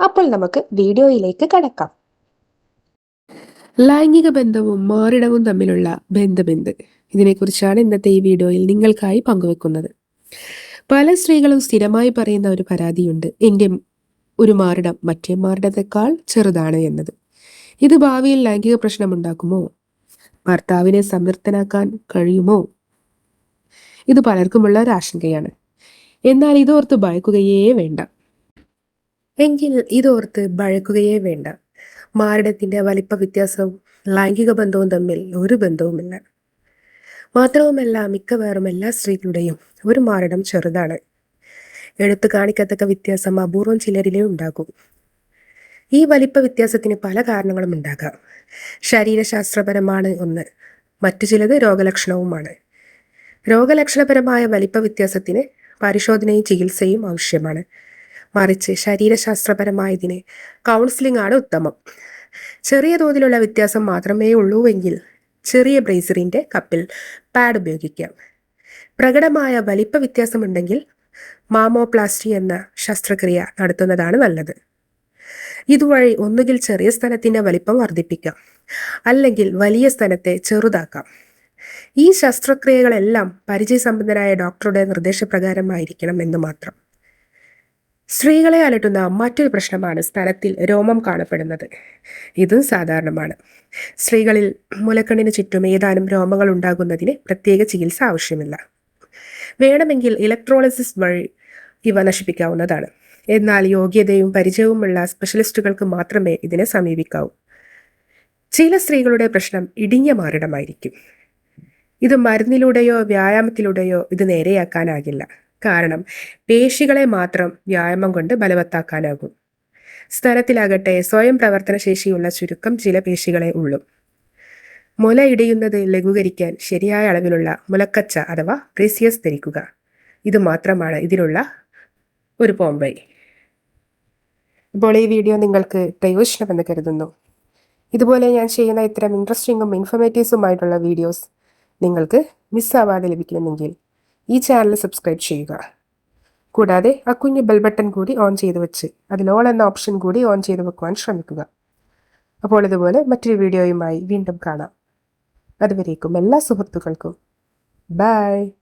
അപ്പോൾ നമുക്ക് വീഡിയോയിലേക്ക് കടക്കാം. ലൈംഗിക ബന്ധവും മാറിടവും തമ്മിലുള്ള ബന്ധമെന്ത്? ഇതിനെക്കുറിച്ചാണ് ഇന്നത്തെ ഈ വീഡിയോയിൽ നിങ്ങൾക്കായി പങ്കുവെക്കുന്നത്. പല സ്ത്രീകളും സ്ഥിരമായി പറയുന്ന ഒരു പരാതിയുണ്ട്. എന്റെ ഒരു മാറിടം മറ്റേ മാറിടത്തെക്കാൾ ചെറുതാണ് എന്നത്. ഇത് ഭാവിയിൽ ലൈംഗിക പ്രശ്നമുണ്ടാക്കുമോ? ഭർത്താവിനെ സംതൃപ്തനാക്കാൻ കഴിയുമോ? ഇത് പലർക്കുമുള്ള ഒരു ആശങ്കയാണ്. എന്നാൽ ഇതോർത്ത് ഭയക്കുകയേ വേണ്ട. എങ്കിൽ ഇതോർത്ത് ബഴക്കുകയേ വേണ്ട. മാരടത്തിന്റെ വലിപ്പ വ്യത്യാസവും ലൈംഗിക ബന്ധവും തമ്മിൽ ഒരു ബന്ധവുമില്ല. മാത്രവുമല്ല മിക്കവാറും എല്ലാ സ്ത്രീകളുടെയും ഒരു മാരടം ചെറുതാണ്. എടുത്തു കാണിക്കത്തക്ക വ്യത്യാസം അപൂർവം ചിലരിലേ ഉണ്ടാകും. ഈ വലിപ്പ വ്യത്യാസത്തിന് പല കാരണങ്ങളും ഉണ്ടാകാം. ശരീരശാസ്ത്രപരമാണ് ഒന്ന്. മറ്റു ചിലത് രോഗലക്ഷണവുമാണ്. രോഗലക്ഷണപരമായ വലിപ്പ വ്യത്യാസത്തിന് പരിശോധനയും ചികിത്സയും ആവശ്യമാണ്. മറിച്ച് ശരീരശാസ്ത്രപരമായതിന് കൗൺസിലിംഗ് ആണ് ഉത്തമം. ചെറിയ തോതിലുള്ള വ്യത്യാസം മാത്രമേ ഉള്ളൂവെങ്കിൽ ചെറിയ ബ്രേസറിന്റെ കപ്പിൽ പാഡ് ഉപയോഗിക്കാം. പ്രകടമായ വലിപ്പ വ്യത്യാസമുണ്ടെങ്കിൽ മാമോപ്ലാസ്റ്റി എന്ന ശസ്ത്രക്രിയ നടത്തുന്നതാണ് നല്ലത്. ഇതുവഴി ഒന്നുകിൽ ചെറിയ സ്ഥലത്തിന്റെ വലിപ്പം വർദ്ധിപ്പിക്കാം അല്ലെങ്കിൽ വലിയ സ്ഥലത്തെ ചെറുതാക്കാം. ഈ ശസ്ത്രക്രിയകളെല്ലാം പരിചയസമ്പന്നരായ ഡോക്ടറുടെ നിർദ്ദേശപ്രകാരമായിരിക്കണം എന്ന് മാത്രം. സ്ത്രീകളെ അലട്ടുന്ന മറ്റൊരു പ്രശ്നമാണ് സ്ഥലത്തിൽ രോമം കാണപ്പെടുന്നത്. ഇതും സാധാരണമാണ്. സ്ത്രീകളിൽ മുലക്കണ്ണിന് ചുറ്റും ഏതാനും രോമങ്ങൾ ഉണ്ടാകുന്നതിന് പ്രത്യേക ചികിത്സ ആവശ്യമില്ല. വേണമെങ്കിൽ ഇലക്ട്രോളിസിസ് വഴി ഇവ നശിപ്പിക്കാവുന്നതാണ്. എന്നാൽ യോഗ്യതയും പരിചയവുമുള്ള സ്പെഷ്യലിസ്റ്റുകൾക്ക് മാത്രമേ ഇതിനെ സമീപിക്കാവൂ. ചില സ്ത്രീകളുടെ പ്രശ്നം ഇടിഞ്ഞ മാറിടമായിരിക്കും. ഇത് മരുന്നിലൂടെയോ വ്യായാമത്തിലൂടെയോ ഇത് നേരെയാക്കാനാകില്ല. കാരണം പേശികളെ മാത്രം വ്യായാമം കൊണ്ട് ബലവത്താക്കാനാകും. സ്ഥലത്തിലാകട്ടെ സ്വയം പ്രവർത്തനശേഷിയുള്ള ചുരുക്കം ചില പേശികളെ ഉള്ളൂ. മുല ഇടിയുന്നത് ലഘൂകരിക്കാൻ ശരിയായ അളവിലുള്ള മുലക്കച്ച അഥവാ ബ്രേസിയസ് ധരിക്കുക. ഇത് മാത്രമാണ് ഇതിനുള്ള ഒരു പോംബൈ ഇപ്പോൾ ഈ വീഡിയോ നിങ്ങൾക്ക് പ്രയോജനമെന്ന് കരുതുന്നു. ഇതുപോലെ ഞാൻ ചെയ്യുന്ന ഇത്തരം ഇൻട്രസ്റ്റിങ്ങും ഇൻഫർമേറ്റീവ്സുമായിട്ടുള്ള വീഡിയോസ് നിങ്ങൾക്ക് മിസ്സാവാതെ ലഭിക്കണമെങ്കിൽ ഈ ചാനൽ സബ്സ്ക്രൈബ് ചെയ്യുക. കൂടാതെ ആ കുഞ്ഞ് ബെൽ ബട്ടൺ കൂടി ഓൺ ചെയ്ത് വെച്ച് അതിൽ ഓൾ എന്ന ഓപ്ഷൻ കൂടി ഓൺ ചെയ്ത് വെക്കുവാൻ ശ്രമിക്കുക. അപ്പോൾ ഇതുപോലെ മറ്റൊരു വീഡിയോയുമായി വീണ്ടും കാണാം. അതുവരേക്കും എല്ലാ സുഹൃത്തുക്കൾക്കും. ബൈ